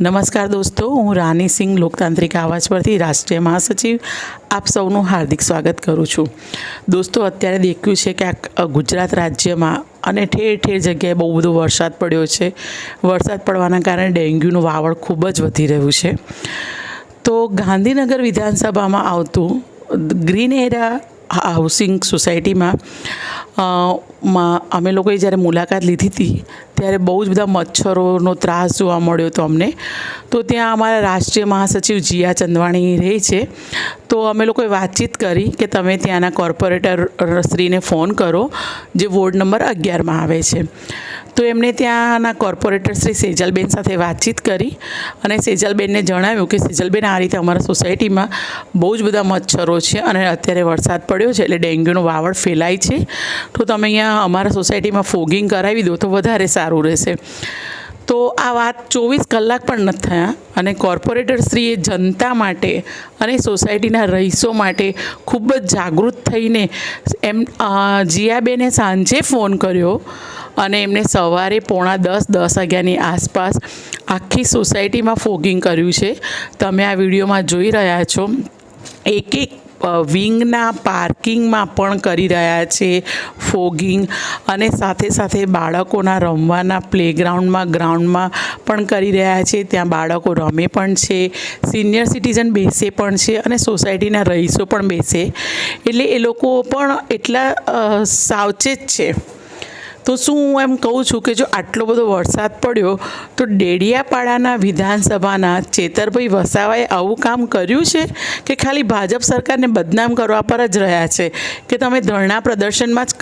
નમસ્કાર દોસ્તો, હું રાની સિંહ, લોકતાંત્રિક આવાજ પરથી રાષ્ટ્રીય મહાસચિવ. આપ સૌનું હાર્દિક સ્વાગત કરું છું. દોસ્તો, અત્યારે દેખ્યું છે કે આ ગુજરાત રાજ્યમાં અને ઠેર ઠેર જગ્યાએ બહુ બધો વરસાદ પડ્યો છે. વરસાદ પડવાના કારણે ડેન્ગ્યુનું વાવડ ખૂબ જ વધી રહ્યું છે. તો ગાંધીનગર વિધાનસભામાં આવતું ગ્રીન એરા હાઉસિંગ સોસાયટીમાં માં, અમે લોકોએ જ્યારે મુલાકાત લીધી હતી, ત્યારે બહુ જ બધા મચ્છરોનો ત્રાસ જોવા મળ્યો હતો અમને. તો ત્યાં અમારા રાષ્ટ્રીય મહાસચિવ જીયા ચંદવાણી રહે છે. તો અમે લોકોએ વાતચીત કરી કે તમે ત્યાંના કોર્પોરેટર શ્રીને ફોન કરો, જે વોર્ડ નંબર અગિયારમાં આવે છે. તો એમણે ત્યાંના કોર્પોરેટર શ્રી સેજલબેન સાથે વાતચીત કરી અને સેજલબેનને જણાવ્યું કે સેજલબેન આ રીતે અમારા સોસાયટીમાં બહુ જ બધા મચ્છરો છે અને અત્યારે વરસાદ પડ્યો છે એટલે ડેન્ગ્યુનો વાવડ ફેલાય છે. તો તમે અહીંયા અમારા સોસાયટીમાં ફોગિંગ કરાવી દો તો વધારે સારું રહેશે. તો આ વાત ચોવીસ કલાક પણ નથી થયા અને કોર્પોરેટર શ્રીએ જનતા માટે અને સોસાયટીના રહીશો માટે ખૂબ જ જાગૃત થઈને એમ જીયાબેને સાંજે ફોન કર્યો અને એમને સવારે પોણા દસ દસ વાગ્યાની આસપાસ આખી સોસાયટીમાં ફોગિંગ કર્યું છે. તમે આ વિડીયોમાં જોઈ રહ્યા છો. એક એક વિંગના પાર્કિંગમાં પણ કરી રહ્યા છે ફોગિંગ અને સાથે સાથે બાળકોના રમવાના પ્લેગ્રાઉન્ડમાં, ગ્રાઉન્ડમાં પણ કરી રહ્યા છે. ત્યાં બાળકો રમે પણ છે, સિનિયર સિટીઝન બેસે પણ છે અને સોસાયટીના રહીશો પણ બેસે. એટલે એ લોકો પણ એટલા સાવચેત છે. તો શું હું એમ કહું છું કે જો આટલો બધો વરસાદ પડ્યો, તો ડેડિયાપાડાના વિધાનસભાના ચેતરભાઈ વસાવાએ આવું કામ કર્યું છે? કે ખાલી ભાજપ સરકારને બદનામ કરવા પર જ રહ્યા છે? કે તમે ધરણા પ્રદર્શનમાં જ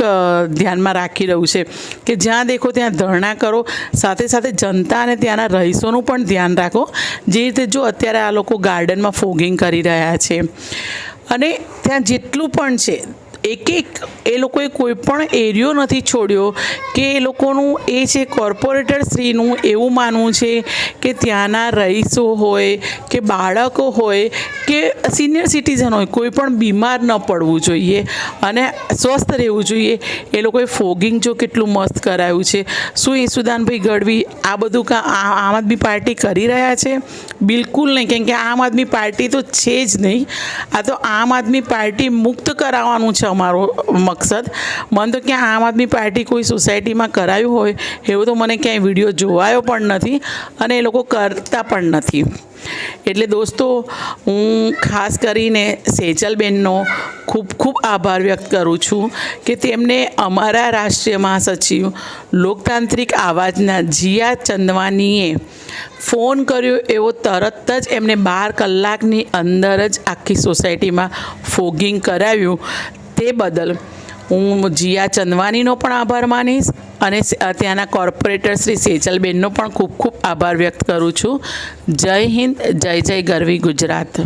ધ્યાનમાં રાખી રહ્યું છે? કે જ્યાં દેખો ત્યાં ધરણા કરો, સાથે સાથે જનતા અને ત્યાંના રહીશોનું પણ ધ્યાન રાખો. જે રીતે જો અત્યારે આ લોકો ગાર્ડનમાં ફોગિંગ કરી રહ્યા છે. અને ત્યાં જેટલું પણ છે એક એક એ લોકોએ કોઈ પણ એરિયો નથી છોડ્યો કે એ લોકોનું એ છે કોર્પોરેટર શ્રીનું એવું માનવું છે કે ત્યાંના રહીશો હોય, કે બાળકો હોય, કે સિનિયર સિટીઝન હોય, કોઈ પણ બીમાર ન પડવું જોઈએ અને સ્વસ્થ રહેવું જોઈએ. એ લોકોએ ફોગિંગ જો કેટલું મસ્ત કરાયું છે. શું ઈસુદાનભાઈ ગઢવી આ બધું કા આમ આદમી પાર્ટી કરી રહ્યા છે? બિલકુલ નહીં. કેમ કે આમ આદમી પાર્ટી તો છે જ નહીં. આ તો આમ આદમી પાર્ટી મુક્ત કરાવવાનું છે અમારો મકસદ. મને તો ક્યાં આમ આદમી પાર્ટી કોઈ સોસાયટીમાં કરાયું હોય, એવું તો મને ક્યાંય વીડિયો જોવાયો પણ નથી અને એ લોકો કરતા પણ નથી. એટલે દોસ્તો, હું ખાસ કરીને સેજલબેનનો ખૂબ ખૂબ આભાર વ્યક્ત કરું છું કે તેમને અમારા રાષ્ટ્રીય મહાસચિવ લોકતાંત્રિક આવાજના જીયા ચંદવાનીએ ફોન કર્યો એવો તરત જ એમને બાર કલાકની અંદર જ આખી સોસાયટીમાં ફોગિંગ કરાવ્યું. તે બદલ હું જીયા ચંદવાનીનો પણ આભાર માનીશ અને ત્યાંના કોર્પોરેટર શ્રી સેજલબેનનો પણ ખૂબ ખૂબ આભાર વ્યક્ત કરું છું. જય હિન્દ, જય જય ગરવી ગુજરાત.